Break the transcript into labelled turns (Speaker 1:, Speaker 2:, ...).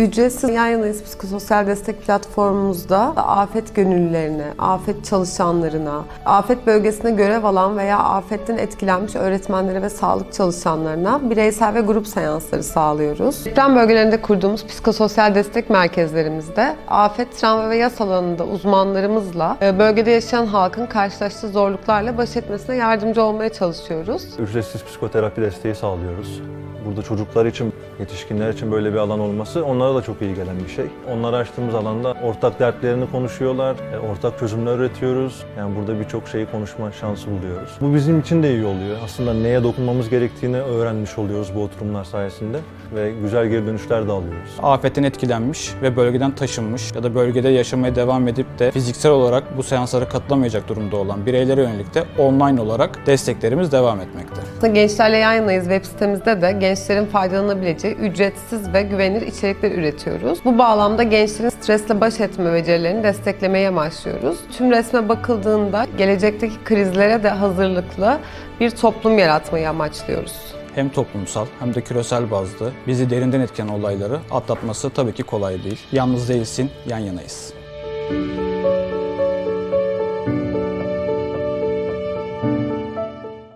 Speaker 1: Ücretsiz yan yanayız psikososyal destek platformumuzda afet gönüllülerine, afet çalışanlarına, afet bölgesine görev alan veya afetten etkilenmiş öğretmenlere ve sağlık çalışanlarına bireysel ve grup seansları sağlıyoruz. Deprem bölgelerinde kurduğumuz psikososyal destek merkezlerimizde afet, travma ve yas alanında uzmanlarımızla e, bölgede yaşayan halkın karşılaştığı zorluklarla baş etmesine yardımcı olmaya çalışıyoruz.
Speaker 2: Ücretsiz psikoterapi desteği sağlıyoruz. Burada çocuklar için, yetişkinler için böyle bir alan olması onlara da çok iyi gelen bir şey. Onları açtığımız alanda ortak dertlerini konuşuyorlar, e, ortak çözümler üretiyoruz. Yani burada birçok şeyi konuşma şansı buluyoruz. Bu bizim için de iyi oluyor. Aslında neye dokunmamız gerektiğini öğrenmiş oluyoruz bu oturumlar sayesinde ve güzel geri dönüşler de alıyoruz.
Speaker 3: afetten etkilenmiş ve bölgeden taşınmış ya da bölgede yaşamaya devam edip de fiziksel olarak bu seanslara katılamayacak durumda olan bireylere yönelik de online olarak desteklerimiz devam etmekte.
Speaker 1: Gençlerle Yan Yanayız web sitemizde de gençlerin faydalanabileceği ücretsiz ve güvenilir içerikler üretiyoruz. Bu bağlamda gençlerin stresle baş etme becerilerini desteklemeye amaçlıyoruz. Tüm resme bakıldığında gelecekteki krizlere de hazırlıklı bir toplum yaratmayı amaçlıyoruz.
Speaker 3: Hem toplumsal hem de küresel bazda bizi derinden etkileyen olayları atlatması tabii ki kolay değil. Yalnız değilsin, yan yanayız.